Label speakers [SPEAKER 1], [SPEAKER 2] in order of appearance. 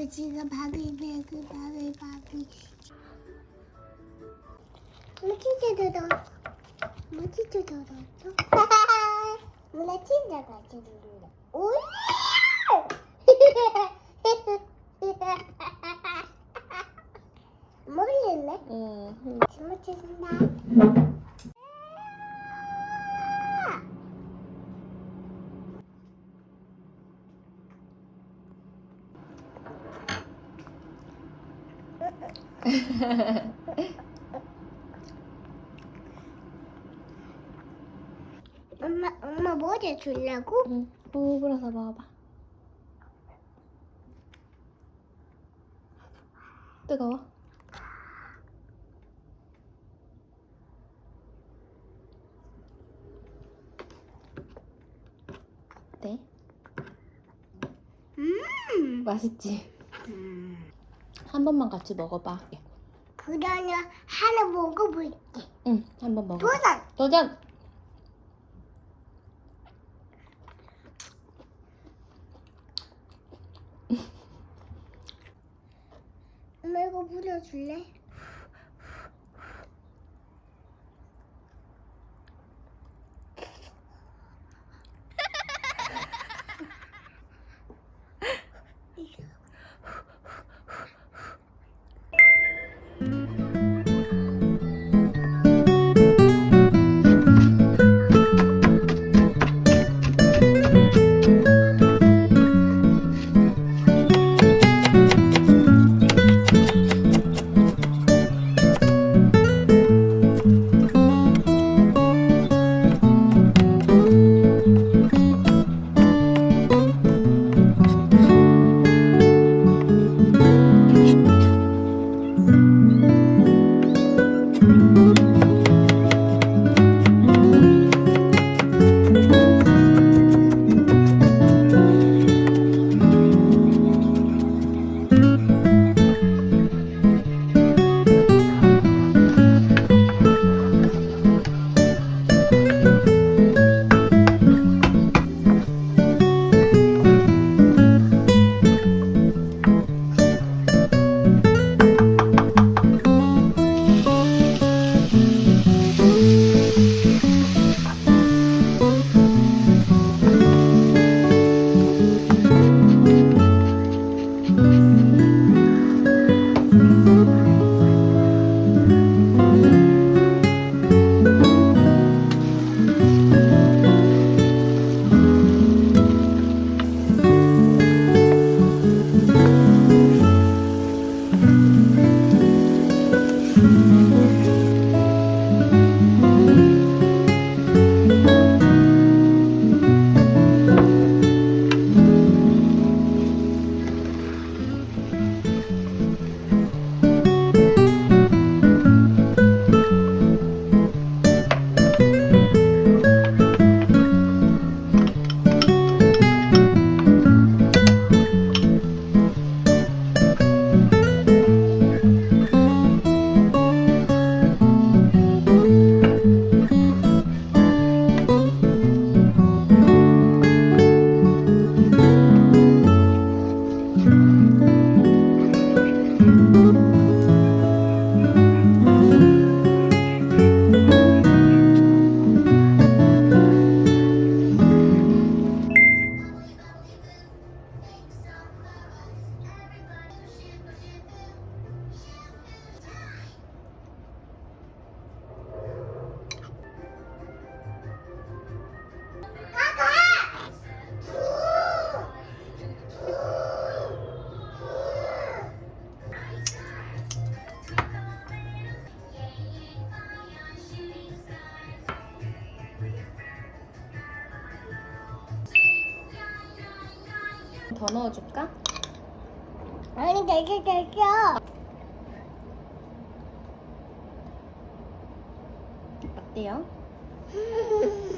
[SPEAKER 1] 그 지금 밥이 배그 밥이 밥이? 들어 뭐 진짜 들었어? 나 진짜 같이 들어 오예 모르겠네
[SPEAKER 2] 응.
[SPEAKER 1] 잘못했습니다 엄마 엄마 뭐지 주려고?
[SPEAKER 2] 응. 구부러서 먹어봐. 뜨거워? 어때?
[SPEAKER 1] 음.
[SPEAKER 2] 맛있지? 한 번만 같이 먹어봐.
[SPEAKER 1] 그러면 하나 먹어볼게.
[SPEAKER 2] 응, 한 번 먹어.
[SPEAKER 1] 도전.
[SPEAKER 2] 도전!
[SPEAKER 1] 엄마 이거 뿌려줄래?
[SPEAKER 2] 더 넣어줄까?
[SPEAKER 1] 아니 됐어 됐어.
[SPEAKER 2] 어때요?